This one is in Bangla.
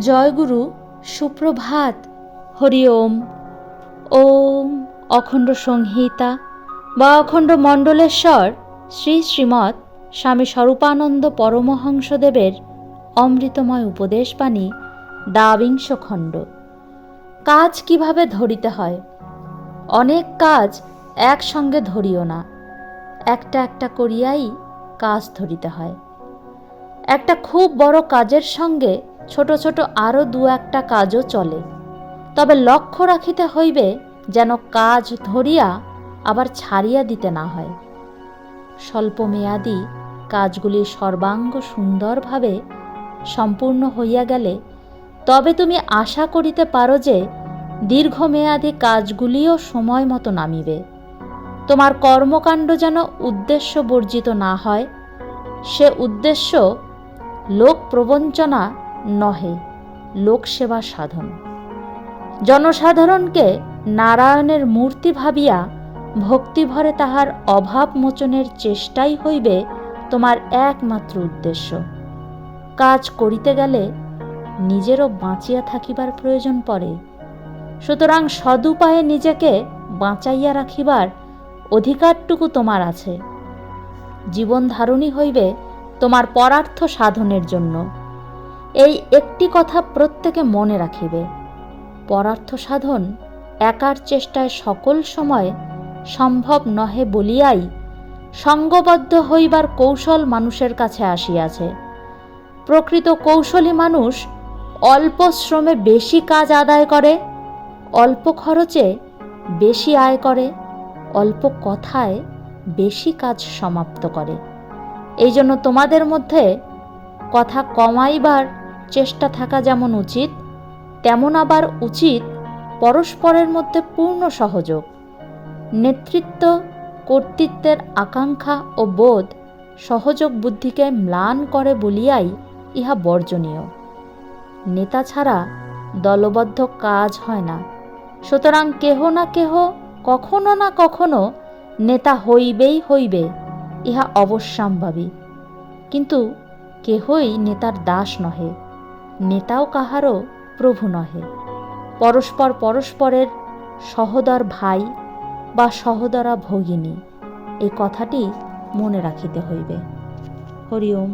জয়গুরু, সুপ্রভাত। হরি ওম। ওম অখণ্ড সংহিতা বা অখণ্ড মণ্ডলেশ্বর শ্রী শ্রীমৎ স্বামী স্বরূপানন্দ পরমহংসদেবের অমৃতময় উপদেশ উপদেশবাণী দ্বাবিংশ খণ্ড কাজ কীভাবে ধরিতে হয়? অনেক কাজ একসঙ্গে ধরিও না। একটা একটা করিয়াই কাজ ধরিতে হয়। একটা খুব বড় কাজের সঙ্গে ছোট ছোট আরও দু একটা কাজও চলে। তবে লক্ষ্য রাখিতে হইবে যেন কাজ ধরিয়া আবার ছাড়িয়া দিতে না হয়। স্বল্পমেয়াদী কাজগুলি সর্বাঙ্গ সুন্দরভাবে সম্পূর্ণ হইয়া গেলে তবে তুমি আশা করিতে পারো যে দীর্ঘমেয়াদী কাজগুলিও সময় মতো নামিবে। তোমার কর্মকাণ্ড যেন উদ্দেশ্য বর্জিত না হয়, সে উদ্দেশ্য লোক প্রবঞ্চনা নহে, লোকসেবা সাধন। জনসাধারণকে নারায়ণের মূর্তি ভাবিয়া ভক্তিভরে তাহার অভাব মোচনের চেষ্টাই হইবে তোমার একমাত্র উদ্দেশ্য। কাজ করিতে গেলে নিজেরও বাঁচিয়া থাকিবার প্রয়োজন পড়ে। সুতরাং সদুপায়ে নিজেকে বাঁচাইয়া রাখিবার অধিকারটুকু তোমার আছে। জীবন ধারণই হইবে তোমার পরার্থ সাধনের জন্য। এই একটি কথা প্রত্যেকে মনে রাখিবে। পরার্থ সাধন একার চেষ্টায় সকল সময় সম্ভব নহে বলিয়াই সঙ্গবদ্ধ হইবার কৌশল মানুষের কাছে আসিয়াছে। প্রকৃত কৌশলী মানুষ অল্প শ্রমে বেশি কাজ আদায় করে, অল্প খরচে বেশি আয় করে, অল্প কথায় বেশি কাজ সমাপ্ত করে। এই জন্য তোমাদের মধ্যে কথা কমাইবার চেষ্টা থাকা যেমন উচিত, তেমন আবার উচিত পরস্পরের মধ্যে পূর্ণ সহযোগ। নেতৃত্ব, কর্তৃত্বের আকাঙ্ক্ষা ও বোধ সহযোগ বুদ্ধিকে ম্লান করে বলিয়াই ইহা বর্জনীয়। নেতা ছাড়া দলবদ্ধ কাজ হয় না। সুতরাং কেহ না কেহ কখনো না কখনো নেতা হইবেই হইবে। ইহা অবশ্যম্ভাবী। কিন্তু কেহই নেতার দাস নহে, নেতাও কাহারও প্রভু নহে। পরস্পর পরস্পরের সহদর ভাই বা সহদরা ভগিনী, এই কথাটি মনে রাখিতে হইবে। হরি ওম